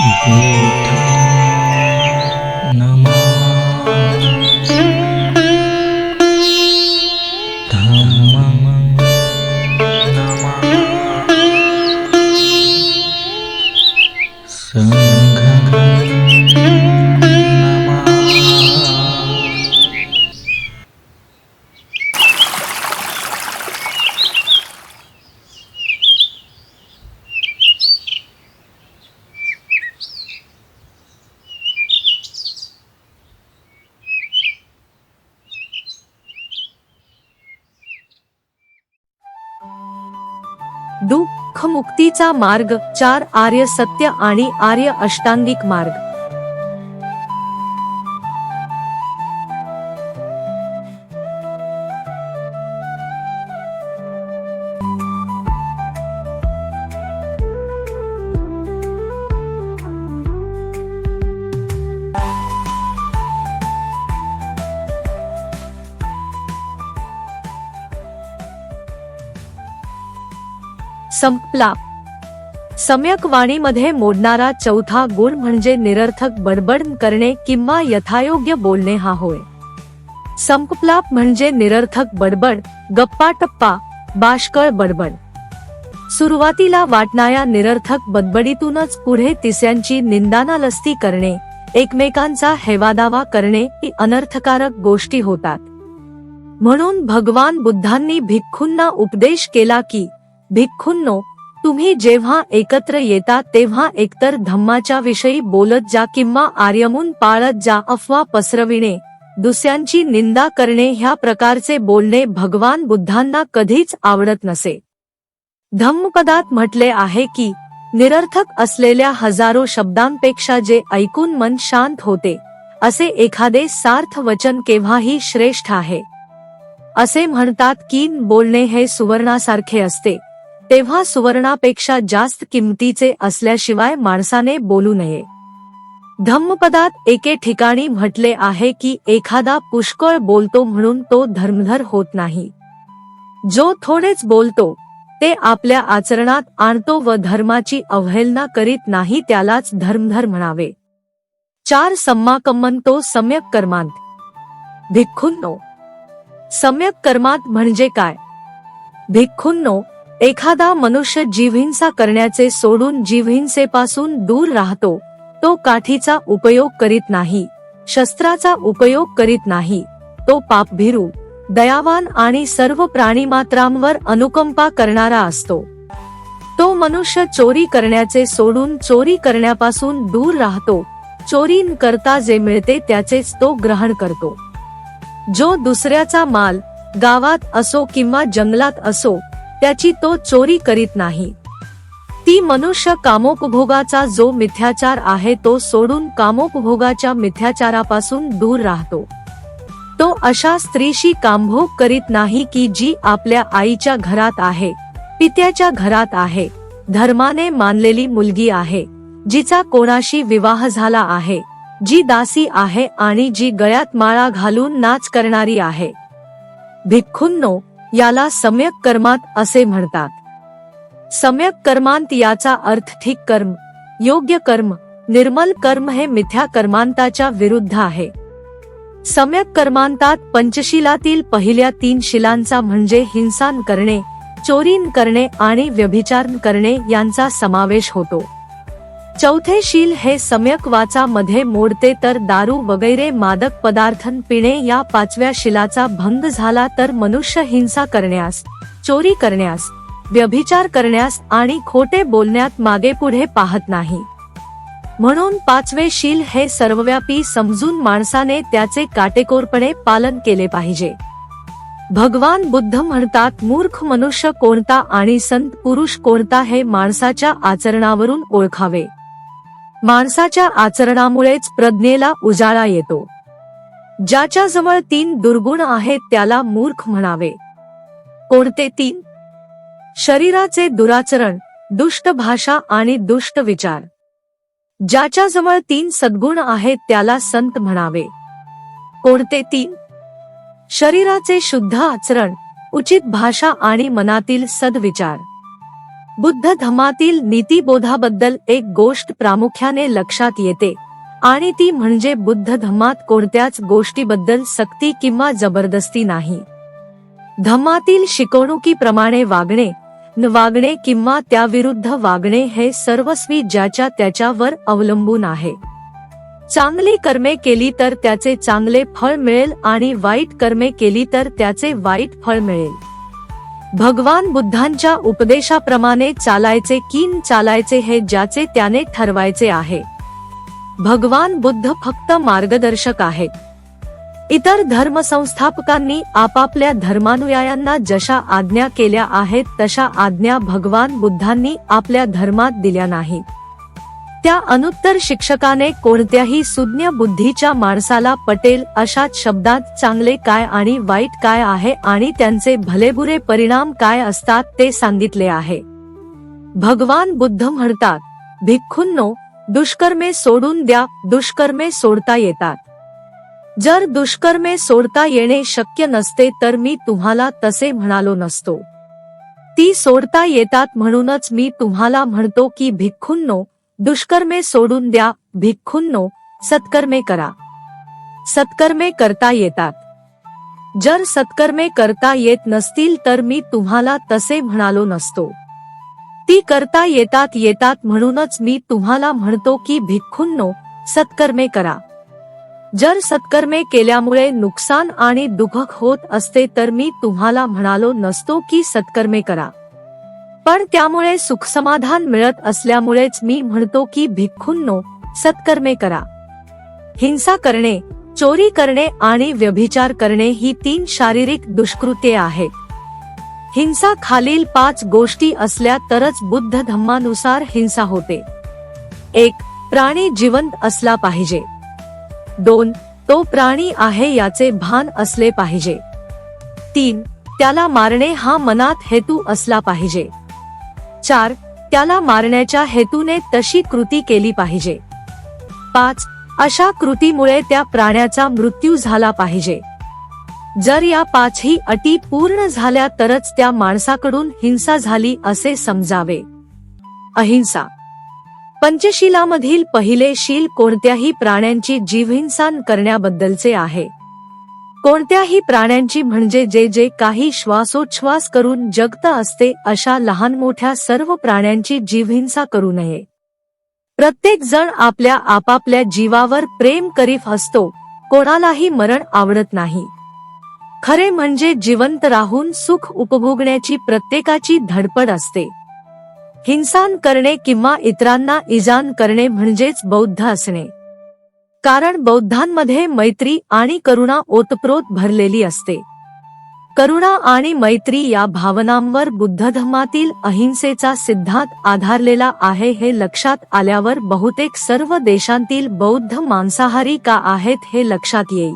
बुद्धं दुःख मुक्तीचा मार्ग चार आर्य सत्य आणि आर्य अष्टांगिक मार्ग. संपला. सम्यक वाणीमध्ये मोडणारा चौथा गुण म्हणजे निरर्थक बडबड करणे किंवा यथायोग्य बोलणे हा होय. संपलाप म्हणजे निरर्थक बडबड गप्पा टप्पा बाष्कळ बडबड. सुरुवातीला वाटणाऱ्या निरर्थक बडबडीतूनच पुढे तिसऱ्यांची निंदानालस्ती करणे एकमेकांचा हेवादावा करणे ही अनर्थकारक गोष्टी होतात. म्हणून भगवान बुद्धांनी भिक्खूंना उपदेश केला की भिक्खूंनो तुम्ही जेव्हा एकत्र येता तेव्हा एकतर धम्माच्या विषयी बोलत जा किंवा आर्यमून पाळत जा अफवा पसरविणे दुसऱ्यांची निंदा करणे ह्या प्रकारचे बोलणे भगवान बुद्धांना कधीच आवडत नसे. धम्मपदात म्हटले आहे की निरर्थक असलेल्या हजारो शब्दांपेक्षा जे ऐकून मन शांत होते असे एखादे सार्थ वचन केव्हाही श्रेष्ठ आहे. असे म्हणतात की बोलणे हे सुवर्णासारखे असते. तेव्हा सुवर्णापेक्षा जास्त किमतीचे असल्याशिवाय माणसाने बोलू नये. धम्मपदात एके ठिकाणी म्हटले आहे की एखादा पुष्कळ बोलतो म्हणून तो धर्मधर होत नाही. जो थोडेच बोलतो ते आपल्या आचरणात आणतो व धर्माची अवहेलना करीत नाही त्यालाच धर्मधर म्हणावे. चार सम्माकम्मन सम्यक कर्मांत. भिक्खुन्नो. सम्यक कर्मात म्हणजे काय? भिक्खुन्नो एखादा मनुष्य जीवहिंसा करण्याचे सोडून जीवहिंसेपासून दूर राहतो तो काठीचा उपयोग करीत नाही शस्त्राचा उपयोग करीत नाही तो पापभिरू दयावान आणि सर्व प्राणीमात्रांवर अनुकंपा करणारा असतो. तो मनुष्य चोरी करण्याचे सोडून चोरी करण्यापासून दूर राहतो चोरी न करता जे मिळते त्याचेच तो ग्रहण करतो. जो दुसऱ्याचा माल गावात असो किंवा जंगलात असो त्याची तो चोरी करीत नाही. ती मनुष्य कामोपभोगाचा जो मिथ्याचार आहे तो सोडून कामोपभोगाच्या मिथ्याचारापासून दूर राहतो. तो अशा स्त्रीशी कामभोग करीत नाही की जी आपल्या आईच्या घरात आहे पित्याच्या घरात आहे धर्माने मानलेली मुलगी आहे जिचा कोणाशी विवाह झाला आहे जी दासी आहे आणि जी गळ्यात माळा घालून नाच करणारी आहे. भिक्खुंनो याला सम्यक कर्मात असे म्हणतात. सम्यक कर्मांत याचा अर्थ ठीक कर्म योग्य कर्म निर्मल कर्म हे मिथ्या कर्मांताच्या विरुद्ध आहे. सम्यक कर्मांतात पंचशिलातील पहिल्या तीन शिलांचा म्हणजे हिंसान करणे चोरीन करणे आणि व्यभिचार करणे यांचा समावेश होतो. चौथे शील हे सम्यक वाचा मध्ये मोडते तर दारू वगैरे मादक पदार्थन पिणे या पाचव्या शिलाचा भंग झाला तर मनुष्य हिंसा करण्यास चोरी करण्यास व्यभिचार करण्यास आणि खोटे बोलण्यात मागे पुढे पाहत नाही. म्हणून पाचवे शील हे सर्वव्यापी समजून माणसाने त्याचे काटेकोरपणे पालन केले पाहिजे. भगवान बुद्ध म्हणतात मूर्ख मनुष्य कोणता आणि संत पुरुष कोणता हे माणसाच्या आचरणावरून ओळखावे. माणसाच्या आचरणामुळेच प्रज्ञेला उजाळा येतो. ज्याच्याजवळ तीन दुर्गुण आहेत त्याला मूर्ख म्हणावे. कोणते तीन? शरीराचे दुराचरण दुष्ट भाषा आणि दुष्ट विचार. ज्याच्याजवळ तीन सद्गुण आहेत त्याला संत म्हणावे. कोणते तीन? शरीराचे शुद्ध आचरण उचित भाषा आणि मनातील सद्विचार. बुद्ध धम्मातील नीतिबोधाबद्दल एक गोष्ट प्रामुख्याने लक्षात येते. आणि ती म्हणजे बुद्ध धम्मात कोणत्याच गोष्टीबद्दल सक्ती किंवा जबरदस्ती नाही. धम्मातील शिकवणुकीप्रमाणे वागणे न वागणे किंवा त्याविरुद्ध वागणे हे सर्वस्वी ज्याच्या त्याच्यावर अवलंबून आहे. चांगली कर्मे केली तर त्याचे चांगले फळ मिळेल आणि वाईट कर्मे केली तर त्याचे वाईट फळ मिळेल. भगवान बुद्धांच्या उपदेशाप्रमाणे चालायचे की चालायचे हे ज्याचे त्याने ठरवायचे आहे. भगवान बुद्ध फक्त मार्गदर्शक आहेत. इतर धर्मसंस्थापकांनी आपापल्या धर्मानुयायांना जशा आज्ञा केल्या आहेत तशा आज्ञा भगवान बुद्धांनी आपल्या धर्मात दिल्या नाहीत त्या अनुत्तर शिक्षकाने कोणत्याही सुज्ञ बुद्धीच्या माणसाला पटेल अशाच शब्दात चांगले काय आणि वाईट काय आहे आणि त्यांचे भलेबुरे परिणाम काय असतात ते सांगितले आहे. भगवान बुद्ध म्हणतात भिक्खूंनो दुष्कर्मे सोडून द्या दुष्कर्मे सोडता येतात. जर दुष्कर्मे सोडता येणे शक्य नसते तर मी तुम्हाला तसे म्हणालो नसतो. ती सोडता येतात म्हणूनच मी तुम्हाला म्हणतो की भिक्खूंनो दुष्कर्मे सोडून द्या भिक्खूंनो सत्कर्मे करा. सत्कर्मे करता येतात. जर सत्कर्मे करता येत नसतील तर मी तुम्हाला तसे म्हणालो नसतो. ती करता येतात येतात म्हणूनच मी तुम्हाला म्हणतो की भिक्खूंनो सत्कर्मे करा. जर सत्कर्मे केल्यामुळे नुकसान आणि दुःख होत असते तर मी तुम्हाला म्हणालो नसतो की सत्कर्मे करा. पण त्यामुळे सुखसमाधान मिळत असल्यामुळेच मी म्हणतो की भिक्खूंनो सत्कर्मे करा. हिंसा करणे चोरी करणे आणि व्यभिचार करणे ही तीन शारीरिक दुष्कृत्ये आहेत. हिंसा खालील पाच गोष्टी असल्या तरच बुद्ध धम्मानुसार हिंसा होते. एक प्राणी जिवंत असला पाहिजे. दोन तो प्राणी आहे याचे भान असले पाहिजे. तीन त्याला मारणे हा मनात हेतू असला पाहिजे. चार त्याला मारण्याच्या हेतूने तशी कृती केली पाहिजे. पाच अशा कृतीमुळे त्या प्राण्याचा मृत्यू झाला पाहिजे. जर या पाचही अटी पूर्ण झाल्या तरच त्या माणसाकडून हिंसा झाली असे समजावे. अहिंसा. पंचशिलामधील पहिले शील कोणत्याही प्राण्यांची जीवहिंसा करण्याबद्दलचे आहे. कोणत्याही प्राण्यांची म्हणजे जे जे काही श्वासोच्छ्वास करून जगत असते अशा लहान मोठ्या सर्व प्राण्यांची जीवहिंसा करू नये. प्रत्येक जण आपल्या आपापल्या जीवावर प्रेम करीत असतो कोणालाही मरण आवडत नाही. खरे म्हणजे जिवंत राहून सुख उपभोगण्याची प्रत्येकाची धडपड असते. हिंसान करणे किंवा इतरांना इजान करणे म्हणजेच बौद्ध असणे. कारण बौद्धांमध्ये मैत्री आणि करुणा ओतप्रोत भरलेली असते. करुणा आणि मैत्री या भावनांवर बुद्ध धर्मातील अहिंसेचा सिद्धांत आधारलेला आहे हे लक्षात आल्यावर बहुतेक सर्व देशांतील बौद्ध मांसाहारी का आहेत हे लक्षात येईल.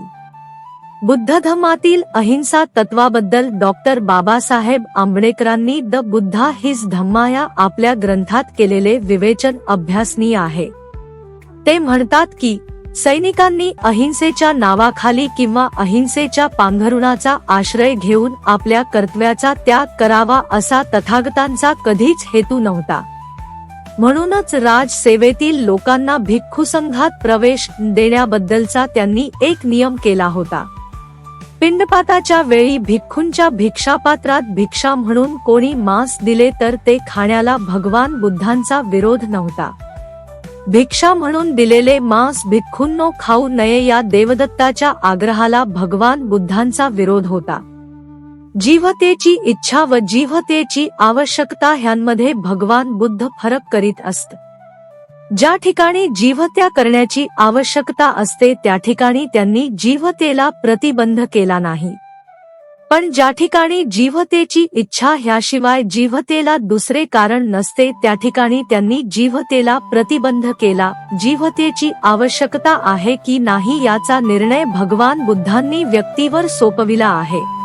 बुद्ध धर्मातील अहिंसा तत्वाबद्दल डॉक्टर बाबासाहेब आंबेडकरांनी द बुद्धा हिज धम्मा या आपल्या ग्रंथात केलेले विवेचन अभ्यासनीय आहे. ते म्हणतात की सैनिकांनी अहिंसेच्या नावाखाली किंवा अहिंसेच्या पांघरुणाचा आश्रय घेऊन आपल्या कर्तव्याचा त्याग करावा असा तथागतांचा कधीच हेतू नव्हता. म्हणूनच राजसेवेतील लोकांना भिक्खू संघात प्रवेश देण्याबद्दलचा त्यांनी एक नियम केला होता. पिंडपाताच्या वेळी भिक्खूंच्या भिक्षापात्रात भिक्षा म्हणून कोणी मांस दिले तर ते खाण्याला भगवान बुद्धांचा विरोध नव्हता. भिक्षा म्हणून दिलेले मांस भिक्खूंनो खाऊ नये या देवदत्ताच्या आग्रहाला भगवान बुद्धांचा विरोध होता. जीवतेची इच्छा व जीवतेची आवश्यकता ह्यांमध्ये भगवान बुद्ध फरक करीत असत. ज्या ठिकाणी जीवत्या करण्याची आवश्यकता असते त्या ठिकाणी त्यांनी जीवतेला प्रतिबंध केला नाही. पण ज्या ठिकाणी जीवतेची इच्छा ह्याशिवाय जीवतेला दुसरे कारण नसते त्या ठिकाणी त्यांनी जीवतेला प्रतिबंध केला. जीवतेची आवश्यकता आहे की नाही याचा निर्णय भगवान बुद्धांनी व्यक्तीवर सोपविला आहे.